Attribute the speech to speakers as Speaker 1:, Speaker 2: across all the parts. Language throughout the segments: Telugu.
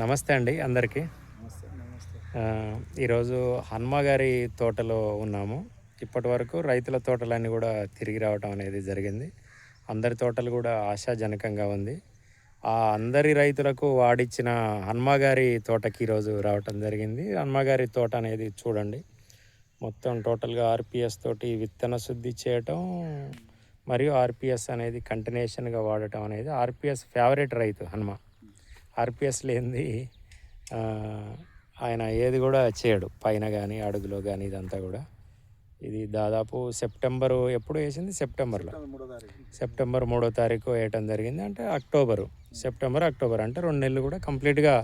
Speaker 1: నమస్తే అండి అందరికీ.
Speaker 2: నమస్తే నమస్తే.
Speaker 1: ఆ, ఈరోజు హనుమ గారి తోటలో ఉన్నాము. ఇప్పటి వరకు రైతుల తోటలన్నీ కూడా తిరిగి రావటం అనేది జరిగింది. అందరి తోటలు కూడా ఆశాజనకంగా ఉంది. ఆ అందరి రైతులకు వాడిచ్చిన హనుమ గారి తోటకి ఈరోజు రావటం జరిగింది. హనుమ గారి తోట అనేది చూడండి. మొత్తం టోటల్గా ఆర్పిఎస్ తోటి విత్తన శుద్ధి చేయటం మరియు ఆర్పిఎస్ అనేది కంటిన్యూషన్గా వాడటం అనేది ఆర్పిఎస్ ఫేవరెట్ రైతు హనుమ. ఆర్పిఎస్ లేనిది ఆయన ఏది కూడా చేయడు. పైన కానీ అడుగులో కానీ ఇదంతా కూడా. ఇది దాదాపు సెప్టెంబరు ఎప్పుడు వేసింది? సెప్టెంబర్లో. సెప్టెంబర్ మూడో తారీఖు. వేయటం జరిగింది. అంటే అక్టోబరు. September October. అంటే రెండు నెలలు కూడా కంప్లీట్గా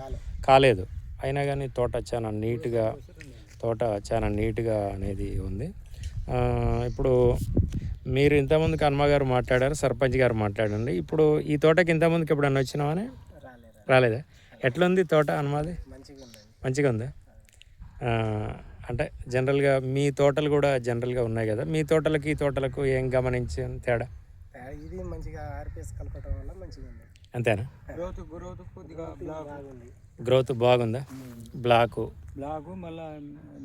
Speaker 1: కాలేదు. అయినా కానీ తోట చాలా నీట్గా తోట చాలా నీట్గా అనేది ఉంది. ఇప్పుడు మీరు ఇంతకుముందుకు హనుమ గారు మాట్లాడారు సర్పంచ్ గారు మాట్లాడండి. ఇప్పుడు ఈ తోటకి ఇంతకుముందుకు ఎప్పుడన్నా వచ్చినామని రాలేదా? ఎట్లుంది తోట హనుమాది
Speaker 2: మంచిగా
Speaker 1: ఉందా అంటే జనరల్గా మీ తోటలు కూడా జనరల్గా ఉన్నాయి కదా? మీ తోటలకి ఈ తోటలకు ఏం గమనించి తేడా?
Speaker 2: ఇది మంచిగా ఆర్పిఎస్ కలపడం వల్ల మంచిగా ఉంది
Speaker 1: అంతేనా?
Speaker 3: గ్రోత్ గ్రోత్ కొద్దిగా బ్లాక్
Speaker 2: బాగుంది
Speaker 1: గ్రోత్ బాగుందా? బ్లాకు.
Speaker 3: బ్లాక్ మళ్ళా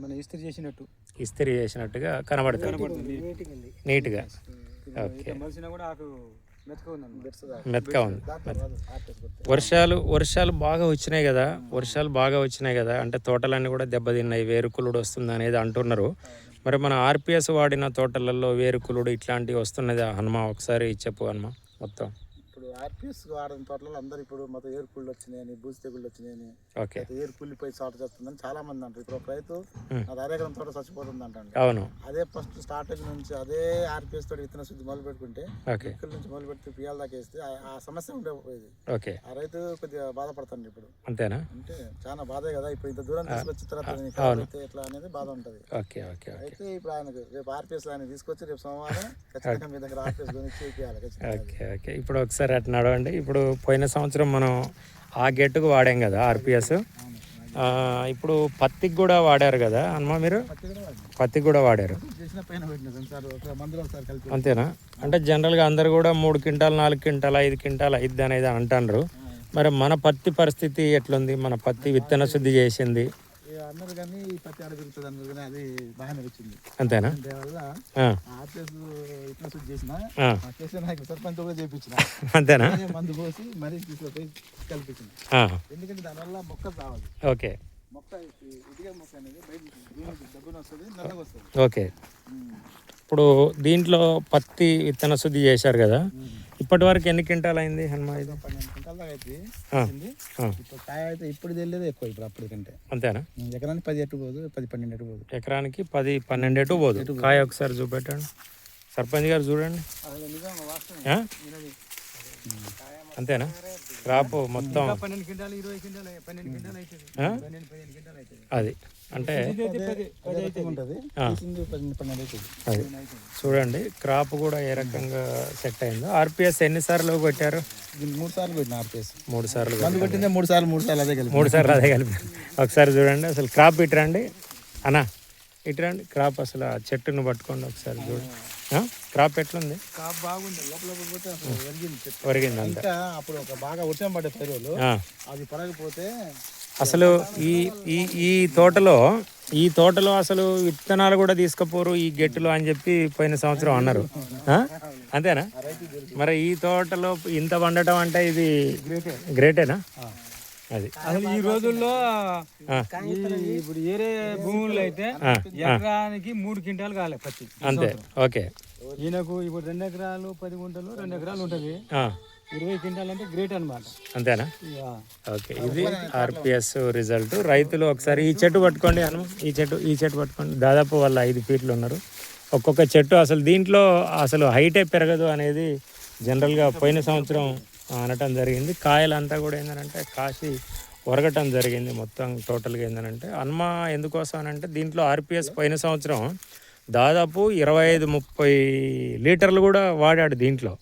Speaker 3: మన ఇస్త్రీ చేసినట్టు.
Speaker 1: ఇస్త్రీ చేసినట్టుగా కనబడుతుంది.
Speaker 3: కనబడుతుంది.
Speaker 2: నీట్గా
Speaker 1: ఓకే.
Speaker 3: కూడా ఆకు మెత్తగా
Speaker 1: ఉంది వర్షాలు వర్షాలు బాగా వచ్చినాయి కదా. వర్షాలు బాగా వచ్చినాయి కదా. అంటే తోటలన్నీ కూడా దెబ్బతిన్నాయి. వేరుకులుడు వస్తుంది అనేది అంటున్నారు. మరి మన ఆర్పిఎస్ వాడిన తోటలలో వేరుకులుడు ఇట్లాంటివి వస్తున్నదా హనుమ ఒకసారి చెప్పు హనుమ మొత్తం.
Speaker 4: ఆర్పిఎస్ వాడిన తోటలలో అందరు ఇప్పుడు మొత్తం ఏరు పుళ్ళు వచ్చినాయని బూజు తెగుళ్ళు వచ్చినాయని ఏరు పుల్లిపోయి చోట చేస్తుందని చాలా మంది అంటారు. ఇప్పుడు ఒక రైతు. అది అరేకరం తోట చచ్చిపోతుంది అంటండి.
Speaker 1: అవును.
Speaker 4: అదే ఫస్ట్ స్టార్టింగ్ నుంచి అదే ఆర్పిఎస్ తోటి విత్తన శుద్ధి మొదలు పెట్టుకుంటే ఇక్కడ నుంచి మొదలు పెడితే పియాల దాకా వేస్తే ఆ- సమస్య ఉండేది
Speaker 1: ఓకే.
Speaker 4: ఆ రైతు కొద్దిగా బాధపడుతుంది ఇప్పుడు.
Speaker 1: అంతేనా?
Speaker 4: అంటే చాలా బాధే కదా ఇప్పుడు ఇంత దూరం తీసుకొచ్చిన తర్వాత ఎట్లా అనేది బాధ ఉంటుంది. అయితే ఇప్పుడు ఆయనకు రేపు ఆర్పిఎస్ ఆయన తీసుకొచ్చి రేపు సోమవారం ఖచ్చితంగా మీ దగ్గర ఆర్పిఎస్ గురించి
Speaker 1: ఇప్పుడు ఒకసారి అటు నడవండి ఇప్పుడు పోయిన సంవత్సరం మనం ఆ గేటుకు వాడాం కదా ఆర్పిఎస్. ఇప్పుడు పత్తికి కూడా వాడారు కదా అనమా మీరు? పత్తికి కూడా వాడారు. అంతేనా? అంటే జనరల్గా అందరు కూడా మూడు క్వింటాలు నాలుగు క్వింటాలు ఐదు క్వింటాలు అయిద్ది అనేది అంటారు మరి మన పత్తి పరిస్థితి ఎట్లుంది? మన పత్తి విత్తన శుద్ధి చేసింది.
Speaker 4: అన్నారు కానీ ఈ పత్తి ఆడ పెరుగుతుంది అన్నారు కానీ అది బాగానే వచ్చింది.
Speaker 1: అంతేనా?
Speaker 4: దానివల్ల
Speaker 1: ఆ,
Speaker 4: ఆర్పిఎస్ ఇట్లా శుద్ధి చేసిన
Speaker 1: ఆ,
Speaker 4: కేసీఆర్ నాయకు సర్పంచ్ కూడా చేయించిన.
Speaker 1: అంతేనా?
Speaker 4: మందు పోసి మరీ తీసుకుపోయి కల్పించిన. ఎందుకంటే దానివల్ల మొక్క రావాలి.
Speaker 1: ఓకే.
Speaker 4: మొక్క ఇటుక మొక్క అనేది బయట డబ్బున వస్తుంది నల్లగా వస్తుంది.
Speaker 1: ఓకే. ఇప్పుడు దీంట్లో పత్తి విత్తన శుద్ధి చేశారు కదా. ఇప్పటి వరకు ఎన్ని క్వింటాలు అయింది హనుమ ఇది?
Speaker 4: పన్నెండు క్వింటాల దాకా అయితే వచ్చింది. ఇప్పుడు కాయ అయితే ఇప్పుడు తెలియదు ఎక్కువ ఇప్పుడు అప్పటికంటే
Speaker 1: అంతేనా?
Speaker 4: ఎకరానికి పది ఎట్టు పోదు పది పన్నెండు ఎట్టు పోదు.
Speaker 1: ఎకరానికి పది పన్నెండు ఎటు పోదు? కాయ ఒకసారి చూపెట్టండి. సర్పంచ్ గారు చూడండి. ఆ? అంతేనా? క్రాప్ మొత్తం. అది. అంటే అది చూడండి క్రాప్ కూడా ఏ రకంగా సెట్ అయిందో. ఆర్పిఎస్ ఎన్నిసార్లు కొట్టారు?
Speaker 4: మూడు సార్లు ఆర్పిఎస్.
Speaker 1: మూడు సార్లు
Speaker 4: మూడు సార్లు మూడు సార్లు అదే కలిపి.
Speaker 1: మూడు సార్లు అదే కలిపి. ఒకసారి చూడండి అసలు క్రాప్ ఇటురండి అన్నా ఇటురండి క్రాప్ అసలు ఆ చెట్టును పట్టుకోండి ఒకసారి చూడండి ఆ? క్రాప్ ఎట్లుంది?
Speaker 4: కాపు బాగుంది లోపల పోతే అసలు ఒరిగింది
Speaker 1: అంత.
Speaker 4: అప్పుడు ఒక బాగా వర్షం పడ్డ పైరులు
Speaker 1: ఆ.
Speaker 4: అది పడకపోతే
Speaker 1: అసలు ఈ ఈ ఈ తోటలో ఈ తోటలో అసలు విత్తనాలు కూడా తీసుకుపోరు ఈ గెట్టులో అని చెప్పి పోయిన సంవత్సరం అన్నారు? అంతేనా? మరి ఈ తోటలో ఇంత వండటం అంటే ఇది గ్రేటేనా అది.
Speaker 3: అసలు ఈ రోజుల్లో ఇప్పుడు ఏరే భూముల్లో అయితే ఎకరానికి మూడు క్వింటాలు కాలే పత్తి
Speaker 1: అంతే. ఓకే.
Speaker 3: ఈయనకు ఇప్పుడు రెండు ఎకరాలు పది గుంటలు రెండు ఎకరాలు ఉంటుంది. ఇరవై క్వింటాలు అంటే గ్రేట్ అనమాట
Speaker 1: అంతేనా? ఓకే. ఇది ఆర్పిఎస్ రిజల్ట్. రైతులు ఒకసారి ఈ చెట్టు పట్టుకోండి అను ఈ చెట్టు ఈ చెట్టు పట్టుకోండి. దాదాపు వాళ్ళు ఐదు ఫీట్లు ఉన్నారు. ఒక్కొక్క చెట్టు అసలు దీంట్లో అసలు హైటే పెరగదు అనేది జనరల్గా పోయిన సంవత్సరం అనటం జరిగింది. కాయలంతా కూడా ఏంటంటే కాసి ఒరగటం జరిగింది మొత్తం టోటల్గా ఏంటంటే హనుమ ఎందుకోసం అని అంటే దీంట్లో ఆర్పిఎస్ పోయిన సంవత్సరం దాదాపు ఇరవై ఐదు ముప్పై లీటర్లు కూడా వాడాడు దీంట్లో.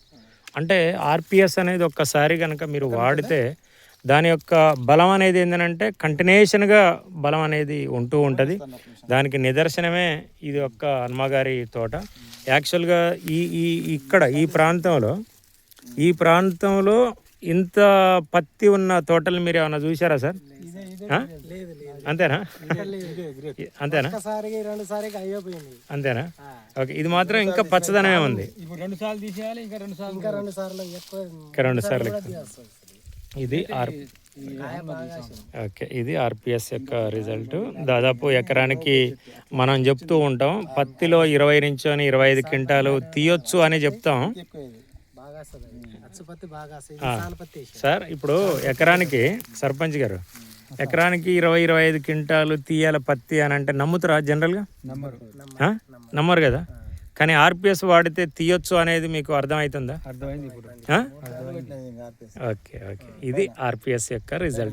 Speaker 1: అంటే ఆర్పిఎస్ అనేది ఒక్కసారి కనుక మీరు వాడితే దాని యొక్క బలం అనేది ఏంటంటే కంటిన్యూషన్గా బలం అనేది ఉంటూ ఉంటుంది. దానికి నిదర్శనమే ఇది ఒక్క హనుమగారి తోట. యాక్చువల్గా ఈ ఈ ఇక్కడ ఈ ప్రాంతంలో ఈ ప్రాంతంలో ఇంత పత్తి ఉన్న తోటలు మీరు ఏమైనా చూసారా సార్? ఆ?
Speaker 2: లేదు లేదు
Speaker 1: అంతేనా? అంతేనా? అంతేనా? ఓకే ఇది మాత్రం ఇంకా పచ్చదనమే ఉంది.
Speaker 3: ఇప్పుడు రెండు సార్లు తీసేయాలి ఇంకా రెండు సార్లు
Speaker 2: ఇంకా రెండు సార్లు ఎక్కువ
Speaker 1: ఇంకా రెండు సార్లు ఎక్కువ.
Speaker 2: తీయాల్సి వస్తుంది.
Speaker 1: ఇది ఆర్. ఓకే ఇది ఆర్పిఎస్ యొక్క రిజల్ట్. దాదాపు ఎకరానికి మనం చెప్తూ ఉంటాం పత్తిలో ఇరవై నుంచి అని ఇరవై ఐదు క్వింటాలు తీయొచ్చు అని చెప్తాం. సార్ ఇప్పుడు ఎకరానికి సర్పంచ్ గారు ఎకరానికి ఇరవై ఇరవై ఐదు క్వింటాలు తీయాల పత్తి అని అంటే నమ్ముతారా జనరల్గా? నమ్మరు. కదా? కానీ ఆర్పిఎస్ వాడితే తీయొచ్చు అనేది మీకు అర్థమవుతుందా ఓకే ఓకే. ఇది ఆర్పిఎస్ యొక్క రిజల్ట్.